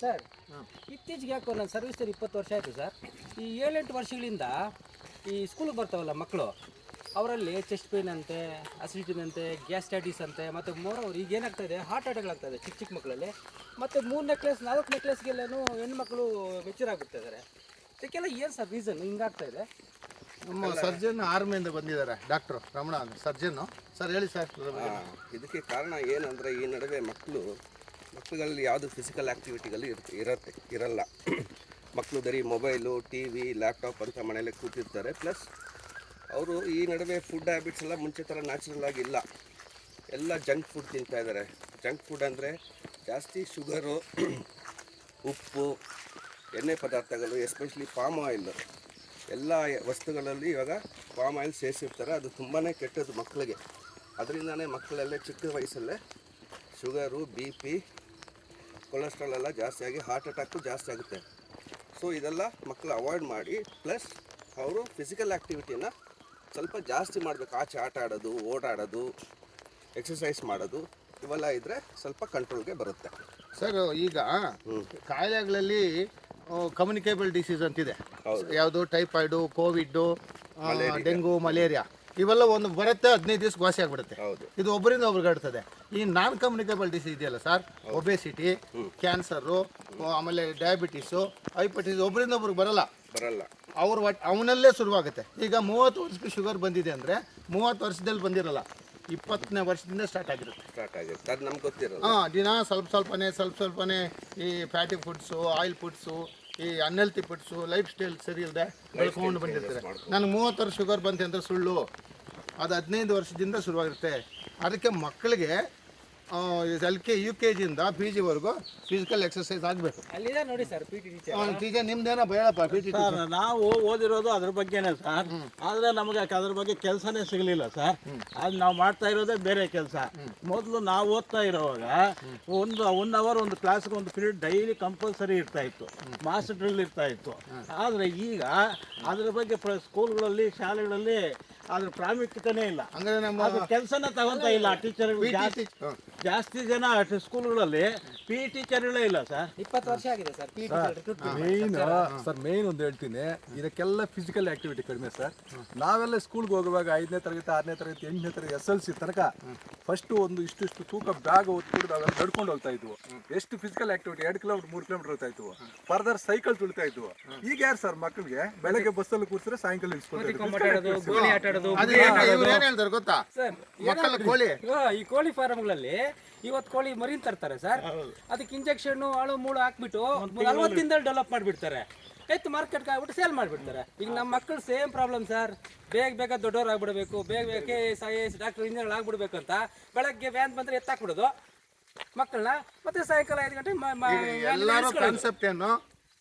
Sir ಇತ್ತೀಚೆಗೆ ಯಾಕೋ ನನ್ನ ಸರ್ವಿಸ್ ಇಪ್ಪತ್ತು ವರ್ಷ ಆಯಿತು ಸರ್. ಈ ಏಳೆಂಟು ವರ್ಷಗಳಿಂದ ಈ ಸ್ಕೂಲಿಗೆ ಬರ್ತಾವಲ್ಲ ಮಕ್ಕಳು ಅವರಲ್ಲಿ ಚೆಸ್ಟ್ ಪೇನ್ ಅಂತೆ ಅಸಿಡಿಟಿನ್ ಅಂತೆ ಗ್ಯಾಸ್ಟ್ಯಾಟಿಸ್ ಅಂತೆ ಮತ್ತು ಮೋರವ್ರು ಈಗ ಏನಾಗ್ತಾ ಇದೆ ಹಾರ್ಟ್ ಅಟ್ಯಾಕ್ಗಳಾಗ್ತಾಯಿದೆ ಚಿಕ್ಕ ಚಿಕ್ಕ ಮಕ್ಕಳಲ್ಲಿ. ಮತ್ತು ಮೂರನೇ ಕ್ಲಾಸ್ ನಾಲ್ಕನೇ ಕ್ಲಾಸ್ಗೆಲ್ಲೂ ಹೆಣ್ಮಕ್ಳು ಮೆಚೂರ್ ಇದ್ದಾರೆ ಇದಕ್ಕೆಲ್ಲ ಏನು ಸರ್ ರೀಸನ್ ಹಿಂಗಾಗ್ತಾ ಇದೆ? ನಮ್ಮ ಸರ್ಜನ್ ಆರ್ಮಿಯಿಂದ ಬಂದಿದ್ದಾರೆ ಡಾಕ್ಟ್ರು ರಮಣ ಅಂತ ಸರ್ಜನ್ನು ಸರ್ ಹೇಳಿ ಸರ್ ಇದ್ರ ಬಗ್ಗೆ. ಇದಕ್ಕೆ ಕಾರಣ ಏನಂದರೆ ಈ ನಡುವೆ ಮಕ್ಕಳು ಮಕ್ಕಳುಗಳಲ್ಲಿ ಯಾವುದು ಫಿಸಿಕಲ್ ಆ್ಯಕ್ಟಿವಿಟಿಗಳು ಇರುತ್ತೆ ಇರತ್ತೆ, ಇರಲ್ಲ. ಮಕ್ಕಳು ಬರೀ ಮೊಬೈಲು ಟಿ ವಿ ಲ್ಯಾಪ್ಟಾಪ್ ಅಂತ ಮನೇಲಿ ಕೂತಿರ್ತಾರೆ. ಪ್ಲಸ್ ಅವರು ಈ ನಡುವೆ ಫುಡ್ ಹ್ಯಾಬಿಟ್ಸ್ ಎಲ್ಲ ಮುಂಚೆ ಥರ ನ್ಯಾಚುರಲ್ ಆಗಿ ಇಲ್ಲ. ಎಲ್ಲ ಜಂಕ್ ಫುಡ್ ತಿಂತಾ ಇದ್ದಾರೆ ಜಂಕ್ ಫುಡ್ ಅಂದರೆ ಜಾಸ್ತಿ ಶುಗರು ಉಪ್ಪು, ಎಣ್ಣೆ ಪದಾರ್ಥಗಳು ಎಸ್ಪೆಷಲಿ ಪಾಮ್ ಆಯಿಲ್ ಎಲ್ಲ ವಸ್ತುಗಳಲ್ಲಿ ಇವಾಗ ಪಾಮ್ ಆಯಿಲ್ ಸೇರಿಸಿರ್ತಾರೆ. ಅದು ತುಂಬಾ ಕೆಟ್ಟದ್ದು ಮಕ್ಕಳಿಗೆ ಅದರಿಂದನೇ ಮಕ್ಕಳೆಲ್ಲ ಚಿಕ್ಕ ವಯಸ್ಸಲ್ಲೇ ಶುಗರು ಬಿ ಪಿ ಕೊಲೆಸ್ಟ್ರಾಲ್ ಎಲ್ಲ ಜಾಸ್ತಿ ಆಗಿ ಹಾರ್ಟ್ ಅಟ್ಯಾಕು ಜಾಸ್ತಿ ಆಗುತ್ತೆ. ಸೊ ಇದೆಲ್ಲ ಮಕ್ಕಳು ಅವಾಯ್ಡ್ ಮಾಡಿ ಪ್ಲಸ್ ಅವರು ಫಿಸಿಕಲ್ ಆ್ಯಕ್ಟಿವಿಟಿನ ಸ್ವಲ್ಪ ಜಾಸ್ತಿ ಮಾಡಬೇಕು. ಆಚೆ ಆಟ ಆಡೋದು ಓಡಾಡೋದು ಎಕ್ಸಸೈಸ್ ಮಾಡೋದು ಇವೆಲ್ಲ ಇದ್ದರೆ ಸ್ವಲ್ಪ ಕಂಟ್ರೋಲ್ಗೆ ಬರುತ್ತೆ. ಸರ್ ಈಗ ಕಾಯಿಲೆಗಳಲ್ಲಿ ಕಮ್ಯುನಿಕೇಬಲ್ ಡಿಸೀಸ್ ಅಂತಿದೆ. ಯಾವುದು ಟೈಫಾಯ್ಡು ಕೋವಿಡ್ಡು ಡೆಂಗು ಮಲೇರಿಯಾ ಇವೆಲ್ಲ ಒಂದು ಬರುತ್ತೆ ಹದಿನೈದು ದಿವಸ ವಾಸಿ ಆಗ್ಬಿಡುತ್ತೆ. ಹೌದು. ಇದು ಒಬ್ಬರಿಂದ ಒಬ್ರಿಗೆ ಹರಡ್ತದೆ ಈ ನಾನ್ ಕಮ್ಯುನಿಕೇಬಲ್ ಡಿಸೀಸ್ ಇದೆಯಲ್ಲ ಸರ್ ಒಬೆಸಿಟಿ ಕ್ಯಾನ್ಸರು ಆಮೇಲೆ ಡಯಾಬಿಟಿಸು ಹೈಪಟಿಸ್ ಒಬ್ಬರಿಂದ ಒಬ್ರಿಗೆ ಬರಲ್ಲ. ಬರಲ್ಲ. ಅವ್ರ ಅವನಲ್ಲೇ ಶುರುವಾಗುತ್ತೆ. ಈಗ ಮೂವತ್ತು ವರ್ಷಕ್ಕೆ ಶುಗರ್ ಬಂದಿದೆ ಅಂದರೆ ಮೂವತ್ತು ವರ್ಷದಲ್ಲಿ ಬಂದಿರಲ್ಲ ಇಪ್ಪತ್ತನೇ ವರ್ಷದಿಂದ ಸ್ಟಾರ್ಟ್ ಆಗಿರುತ್ತೆ. ಸ್ಟಾರ್ಟ್ ಅದು ನಮ್ಗೆ ಗೊತ್ತಿರೋದು. ಹಾಂ ದಿನ ಸ್ವಲ್ಪ ಸ್ವಲ್ಪನೇ ಸ್ವಲ್ಪ ಸ್ವಲ್ಪನೇ ಈ ಫ್ಯಾಟಿ ಫುಡ್ಸು ಆಯಿಲ್ ಫುಡ್ಸು ಈ ಅನ್ಹೆಲ್ತಿ ಫುಡ್ಸು ಲೈಫ್ ಸ್ಟೈಲ್ ಸರಿ ಇಲ್ಲದೆ ಬೆಳ್ಕೊಂಡು ಬಂದಿರ್ತಾರೆ. ನನಗೆ ಮೂವತ್ತು ವರ್ಷ ಶುಗರ್ ಬಂತೆ ಅಂದರೆ ಸುಳ್ಳು. ಅದು ಹದಿನೈದು ವರ್ಷದಿಂದ ಶುರುವಾಗಿರುತ್ತೆ. ಅದಕ್ಕೆ ಮಕ್ಕಳಿಗೆ ಎಲ್ ಕೆ ಯು ಕೆ ಜಿಯಿಂದ ಪಿ ಜಿವರೆಗೂ ಫಿಸಿಕಲ್ ಎಕ್ಸಸೈಸ್ ಆಗಬೇಕು. ಅಲ್ಲಿದೆ ನೋಡಿ sir P T teacher teacher ನಿಮ್ದೇನೋ ಬೇಡಪ್ಪ ಪಿ ಟಿ ಸರ್ ನಾವು ಓದಿರೋದು ಅದ್ರ ಬಗ್ಗೆನೇ ಸರ್. ಆದರೆ ನಮಗೆ ಅದ್ರ ಬಗ್ಗೆ ಕೆಲಸನೇ ಸಿಗಲಿಲ್ಲ ಸರ್. ಅದು ನಾವು ಮಾಡ್ತಾ ಇರೋದೇ ಬೇರೆ ಕೆಲಸ. ಮೊದಲು ನಾವು ಓದ್ತಾ ಇರೋವಾಗ ಒಂದು ಒನ್ ಅವರ್ ಒಂದು ಕ್ಲಾಸ್ಗೆ ಒಂದು ಪೀರಿಯಡ್ ಡೈಲಿ ಕಂಪಲ್ಸರಿ ಇರ್ತಾ ಇತ್ತು. ಮಾಸ್ಟರ್ ಡ್ರಿಲ್ ಇರ್ತಾ ಇತ್ತು. ಆದರೆ ಈಗ ಅದ್ರ ಬಗ್ಗೆ ಪ್ರ ಸ್ಕೂಲ್ಗಳಲ್ಲಿ ಶಾಲೆಗಳಲ್ಲಿ ಅದ್ರ ಪ್ರಾಮುಖ್ಯತೆನೇ ಇಲ್ಲ. ಅಂದ್ರೆ ನಮ್ಮ ಕೆಲಸನ ತಗೊಂತ ಇಲ್ಲ ಟೀಚರ್ ಜಾಸ್ತಿ ಜನ ಸ್ಕೂಲ್ಗಳಲ್ಲಿ ಪಿ ಟೀಚರ್ಗಳೇ ಇಲ್ಲ ಸರ್. ಇಪ್ಪತ್ತು ವರ್ಷ ಆಗಿದೆ sir P T recruitment main sir main ಒಂದು ಹೇಳ್ತೀನಿ ಇದಕ್ಕೆಲ್ಲ ಫಿಸಿಕಲ್ ಆಕ್ಟಿವಿಟಿ ಕಡಿಮೆ ಸರ್. ನಾವೆಲ್ಲ ಸ್ಕೂಲ್ಗೆ ಹೋಗುವಾಗ ಐದನೇ ತರಗತಿ ಆರನೇ ತರಗತಿ ಎಂಟನೇ ತರಗತಿ ಎಸ್ ಎಲ್ ಸಿ ತನಕ ಫಸ್ಟ್ ಒಂದು ಇಷ್ಟು ಇಷ್ಟು ತೂಕ ಬ್ಯಾಗ್ ಹೊತ್ಬಿಟ್ಟು ನಾವೆಲ್ಲ ನಡ್ಕೊಂಡು ಹೋಗ್ತಾ ಇದ್ವು. ಎಷ್ಟು ಫಿಸಿಕಲ್ ಆಕ್ಟಿವಿಟಿ ಎರಡು ಕಿಲೋಮೀಟರ್ ಮೂರು ಕಿಲೋಮೀಟರ್ ಹೋಗ್ತಾ ಇದ್ವು. ಫರ್ದರ್ ಸೈಕಲ್ ತುಳಿತಾ ಇದ್ವು. ಈಗ ಯಾರು ಸರ್ ಮಕ್ಕಳಿಗೆ? ಬೆಳಗ್ಗೆ ಬಸ್ಸಲ್ಲಿ ಕೂರ್ಸಿದ್ರೆ ಸಾಯಂಕಾಲ ಇಳಿಸ್ಕೊಂಡು ಗೋಲಿ ಆಟಾಡೋದು ಅದೇ ಏನು ಹೇಳ್ತಾರೆ ಗೊತ್ತಾ? ಸರ್ ಮಕ್ಕಳ ಕೋಳಿ. ಇವಾಗ ಈ ಕೋಳಿ ಫಾರ್ಮ್ಗಳಲ್ಲಿ ಇವತ್ತು ಕೋಳಿ ಮರಿನ್ ತರ್ತಾರೆ ಸರ್. ಅದಕ್ಕೆ ಇಂಜೆಕ್ಷನ್ ಆಳು ಮೂಳು ಹಾಕ್ಬಿಟ್ಟು ನಲ್ವತ್ತು ದಿನದಲ್ಲಿ ಡೆವಲಪ್ ಮಾಡಿಬಿಡ್ತಾರೆ. ಎತ್ತು ಮಾರ್ಕೆಟ್ ಆಗ್ಬಿಟ್ಟು ಸೇಲ್ ಮಾಡಿಬಿಡ್ತಾರೆ. ಈಗ ನಮ್ಮ ಮಕ್ಕಳು ಸೇಮ್ ಪ್ರಾಬ್ಲಮ್ ಸರ್. ಬೇಗ ಬೇಗ ದೊಡ್ಡವ್ರು ಆಗ್ಬಿಡ್ಬೇಕು ಬೇಗ ಬೇಗ K S I S doctor engineer ಆಗ್ಬಿಡ್ಬೇಕು ಅಂತ ಬೆಳಗ್ಗೆ ವ್ಯಾನ್ ಬಂದ್ರೆ ಎತ್ತಾಕ್ಬಿಡೋದು. ಮಕ್ಕಳನ್ನ ಮತ್ತೆ ಸಾಯಂಕಾಲ ಐದು ಗಂಟೆ ಎಲ್ಲರೂ ಕಾನ್ಸೆಪ್ಟ್ ಏನು?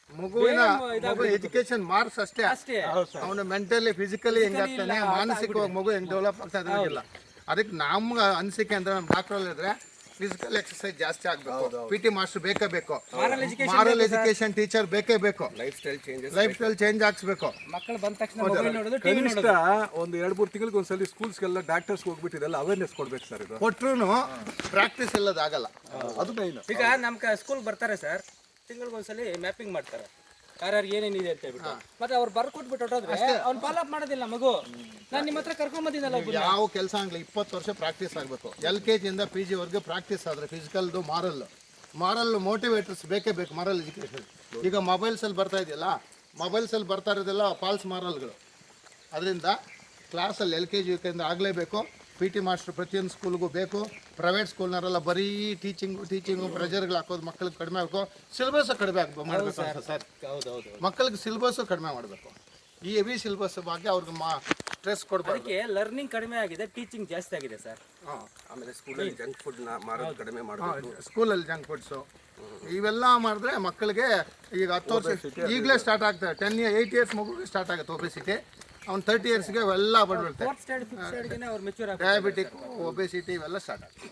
ಮಗುವಿನ ಮಗು ಎಜುಕೇಶನ್ ಮಾರ್ಕ್ಸ್ ಅಷ್ಟೇ. ಅಷ್ಟೇ. ಅವನು ಮೆಂಟಲಿ ಫಿಸಿಕಲಿ ಹೆಂಗಾಗ್ತಾನೆ ಮಾನಸಿಕವಾಗಿ ಮಗು ಹೆಂಗ್ ಡೆವಲಪ್ ಆಗ್ತಾ ಇರೋದಿಲ್ಲ ಅದಕ್ಕೆ ನಮ್ಗೆ ಅನಿಸಿಕೆ ಅಂದ್ರೆ ನಮ್ಮ ಡಾಕ್ಟರ್ ಇದ್ರೆ ಫಿಸಿಕಲ್ ಎಕ್ಸರ್ಸೈಸ್ ಜಾಸ್ತಿ ಆಗ್ಬೇಕು. ಪಿ ಟಿ ಮಾಸ್ಟರ್ ಬೇಕೇ ಬೇಕು. ಮಾರಲ್ ಎಜುಕೇಶನ್ ಟೀಚರ್ ಬೇಕೇ ಬೇಕು life style changes life style change ಆಗಿಸ್ಬೇಕು ಮಕ್ಕಳು ಬಂದ ತಕ್ಷಣ ಮೊಬೈಲ್ ನೋಡೋದು ಟಿವಿ ಕನಿಷ್ಠ ಒಂದು ಎರಡು ಮೂರು ತಿಂಗಳಿಗೆ ಒಂದ್ಸಲಿ ಸ್ಕೂಲ್ಸ್ಗೆಲ್ಲ ಡಾಕ್ಟರ್ಸ್ ಹೋಗ್ಬಿಟ್ಟು ಇದೆಲ್ಲ ಅವೇರ್ನೆಸ್ ಕೊಡ್ಬೇಕು ಸರ್ ಇದು. ಕೊಟ್ರು ಪ್ರಾಕ್ಟೀಸ್ ಇಲ್ಲದಾಗಲ್ಲ. ಅದು ಮೈನ್ ಈಗ ನಮ್ಮ ಸ್ಕೂಲ್ ಬರ್ತಾರೆ ಸರ್ ತಿಂಗಳಿಗೊಂದ್ಸಲಿ ಮ್ಯಾಪಿಂಗ್ ಮಾಡ್ತಾರೆ. ಯಾರ್ಯಾರು ಏನೇನಿದೆ ಅಂತ ಹೇಳ್ಬಿಟ್ಟು. ಮತ್ತೆ ಅವ್ರು ಬರ್ಕೊಟ್ಬಿಟ್ಟು ಹೊಟ್ಟೋದ್ರೆ ಅವ್ನು ಫಾಲೋ ಅಪ್ ಮಾಡೋದಿಲ್ಲ ಮಗು. ನಾನು ನಿಮ್ಮ ಹತ್ರ ಕರ್ಕೊಂಡ್ ಬಂದಿದ್ದಲ್ಲ ಯಾವ ಕೆಲಸ ಆಗಲಿ ಇಪ್ಪತ್ತು ವರ್ಷ ಪ್ರಾಕ್ಟೀಸ್ ಆಗಬೇಕು. ಎಲ್ ಕೆ ಜಿಯಿಂದ ಪಿ ಜಿವರೆಗೆ ಪ್ರಾಕ್ಟೀಸ್ ಆದರೆ ಫಿಸಿಕಲ್ದು ಮಾರಲ್ ಮಾರಲ್ ಮೋಟಿವೇಟರ್ಸ್ ಬೇಕೇ ಬೇಕು ಮಾರಲ್ ಎಜುಕೇಷನ್ ಈಗ ಮೊಬೈಲ್ಸಲ್ಲಿ ಬರ್ತಾ ಇದೆಯಲ್ಲ ಮೊಬೈಲ್ಸಲ್ಲಿ ಬರ್ತಾ ಇರೋದೆಲ್ಲ ಫಾಲ್ಸ್ ಮಾರಲ್ಗಳು ಅದರಿಂದ ಕ್ಲಾಸಲ್ಲಿ ಎಲ್ ಕೆ ಜಿ ಆಗಲೇಬೇಕು. ಪಿ ಟಿ ಮಾಸ್ಟ್ರು ಪ್ರತಿಯೊಂದು ಸ್ಕೂಲ್ಗೂ ಬೇಕು. ಪ್ರೈವೇಟ್ ಸ್ಕೂಲ್ನವರೆಲ್ಲ ಬರೀ ಟೀಚಿಂಗು ಟೀಚಿಂಗು ಪ್ರೆಜರ್ಗಳು ಹಾಕೋದು ಮಕ್ಕಳಿಗೆ ಕಡಿಮೆ ಆಗಬೇಕು ಸಿಲೆಬಸ್ ಕಡಿಮೆ ಆಗಬೇಕು ಮಾಡಬೇಕು ಸರ್ ಹೌದೌದು ಮಕ್ಕಳಿಗೆ ಸಿಲೆಬಸ್ಸು ಕಡಿಮೆ ಮಾಡಬೇಕು. ಈ ಹೆವಿ ಸಿಲೆಬಸ್ ಬಗ್ಗೆ ಅವ್ರಿಗೆ ಮಾ ಸ್ಟ್ರೆಸ್ ಕೊಡಬೇಕು ಅದಕ್ಕೆ ಲರ್ನಿಂಗ್ ಕಡಿಮೆ ಆಗಿದೆ ಟೀಚಿಂಗ್ ಜಾಸ್ತಿ ಆಗಿದೆ ಸರ್. ಆಮೇಲೆ ಸ್ಕೂಲಲ್ಲಿ ಜಂಕ್ ಫುಡ್ನ ಮಾರೋದು ಕಡಿಮೆ ಮಾಡಬೇಕು. ಸ್ಕೂಲಲ್ಲಿ ಜಂಕ್ ಫುಡ್ಸು ಇವೆಲ್ಲ ಮಾಡಿದ್ರೆ ಮಕ್ಕಳಿಗೆ ಈಗ ಹತ್ತು ವರ್ಷ ಈಗಲೇ ಸ್ಟಾರ್ಟ್ ಆಗ್ತದೆ ಟೆನ್ ಇಯರ್ ಏಯ್ಟ್ ಇಯರ್ಸ್ ಮಗುಗೆ ಸ್ಟಾರ್ಟ್ ಆಗುತ್ತೆ ಒಬೆಸಿಟಿ ಅವ್ನು ತರ್ಟಿ ಇಯರ್ಸ್ಗೆ ಅವೆಲ್ಲ ಬಂದ್ಬಿಡ್ತಾರೆ ಡಯಾಬಿಟಿಕ್ ಒಬೆಸಿಟಿ ಇವೆಲ್ಲ ಸ್ಟಾರ್ಟ್ ಆಗುತ್ತೆ.